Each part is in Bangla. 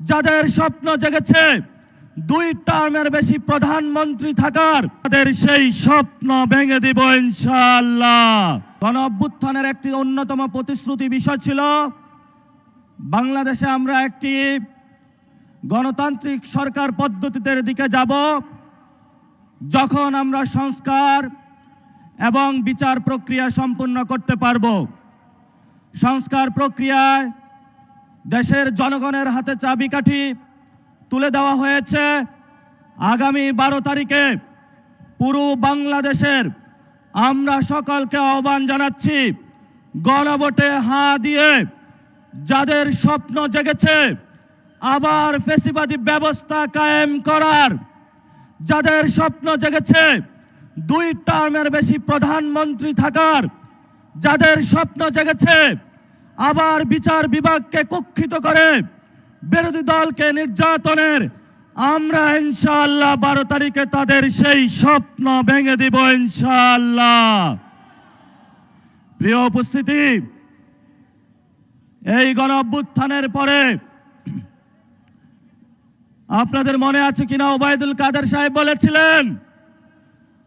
যাদের স্বপ্ন জেগেছে, দুই টার্মের বেশি প্রধানমন্ত্রী থাকার, তাদের সেই স্বপ্ন ভেঙে দিব ইনশাআল্লাহ। গণ অভ্যুত্থানের একটি অন্যতম প্রতিশ্রুতি বিষয় ছিল, বাংলাদেশে আমরা একটি গণতান্ত্রিক সরকার পদ্ধতিতে দিকে যাব, যখন আমরা সংস্কার এবং বিচার প্রক্রিয়া সম্পূর্ণ করতে পারব। সংস্কার প্রক্রিয়ায় দেশের জনগণের হাতে চাবিকাঠি তুলে দেওয়া হয়েছে। আগামী বারো তারিখে পুরো বাংলাদেশের আমরা সকলকে আহ্বান জানাচ্ছি, গণভোটে হাঁ দিয়ে যাদের স্বপ্ন জেগেছে, আবার ফেসিবাদী ব্যবস্থা কায়েম করার। যাদের স্বপ্ন জেগেছে, দুই টার্মের বেশি প্রধানমন্ত্রী থাকার। যাদের স্বপ্ন জেগেছে আবার বিচার বিভাগকে কুক্ষিত করে বিরোধী দলকে নির্যাতনের, আমরা ইনশাআল্লাহ বারো তারিখে তাদের সেই স্বপ্ন ভেঙে দিব ইনশাআল্লাহ। প্রিয় উপস্থিতি, এই গণ অভ্যুত্থানের পরে আপনাদের মনে আছে কিনা ওবায়দুল কাদের সাহেব বলেছিলেন,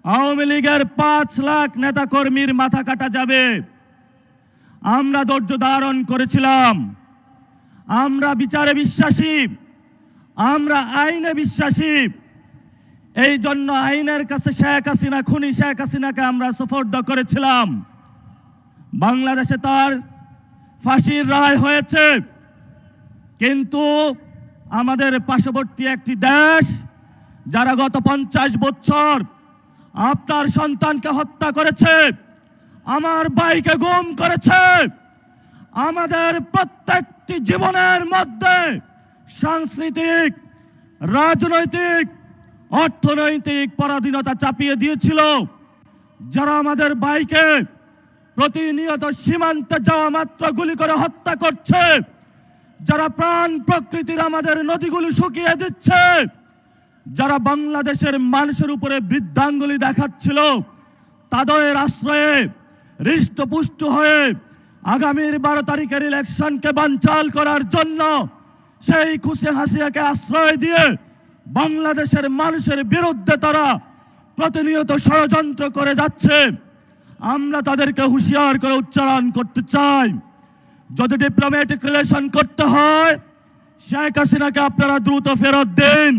আওয়ামী লীগের পাঁচ লাখ নেতা কর্মীর মাথা কাটা যাবে। আমরা ধৈর্য ধারণ করেছিলাম। আমরা বিচারে বিশ্বাসী। আমরা আইনে বিশ্বাসী। এই জন্য আইনের কাছে শেখ হাসিনা, খুনি শেখ হাসিনাকে আমরা সুফর্দ করেছিলাম। বাংলাদেশে তার ফাঁসির রায় হয়েছে। কিন্তু আমাদের পার্শ্ববর্তী একটি দেশ, যারা গত পঞ্চাশ বছর আপনার সন্তানকে হত্যা করেছে আমার ভাইকে গুম করেছে। আমাদের প্রত্যেকটি জীবনের মধ্যে সাংস্কৃতিক, রাজনৈতিক, অর্থনৈতিক পরাধীনতা চাপিয়ে দিয়েছিল। যারা আমাদের ভাইকে প্রতিনিয়ত সীমান্তে যাওয়া মাত্র গুলি করে হত্যা করছে, যারা প্রাণ প্রকৃতির আমাদের নদীগুলি শুকিয়ে দিচ্ছে, যারা বাংলাদেশের মানুষের উপরে বৃদ্ধাঙ্গুলি দেখাচ্ছিল, তাদের আশ্রয়ে হৃষ্টপুষ্ট হয়ে আগামীর বারো তারিখের ইলেকশনকে বানচাল করার জন্য সেই খুশি হাসিয়াকে আশ্রয় দিয়ে বাংলাদেশের মানুষের বিরুদ্ধে তারা প্রতিনিয়ত ষড়যন্ত্র করে যাচ্ছে। আমরা তাদেরকে হুঁশিয়ার করে উচ্চারণ করতে চাই। যদি ডিপ্লোম্যাটিক রিলেশন করতে হয়, শেখ হাসিনাকে আপনারা দ্রুত ফেরত দিন।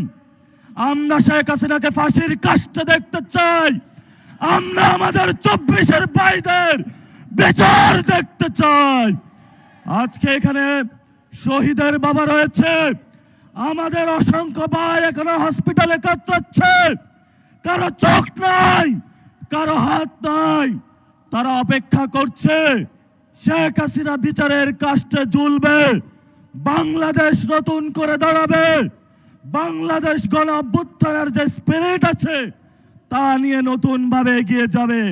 আমরা শেখ হাসিনাকে ফাঁসির কাজটা দেখতে চাই। আমরা আমাদের চব্বিশের ভাইদের বিচার দেখতে চাই। আজকে এখানে শহীদের বাবা রয়েছে। আমাদের অসংখ্য ভাই এখনও হসপিটালে কাতরাচ্ছে কারও চোখ নাই, কারও হাত নাই। তারা অপেক্ষা করছে, শেখ হাসিনা বিচারের কাষ্টে ঝুলবে। বাংলাদেশ নতুন করে দাঁড়াবে। বাংলাদেশ গণ যে স্পিরিট আছে তা নিয়ে নতুন ভাবে এগিয়ে যাবে।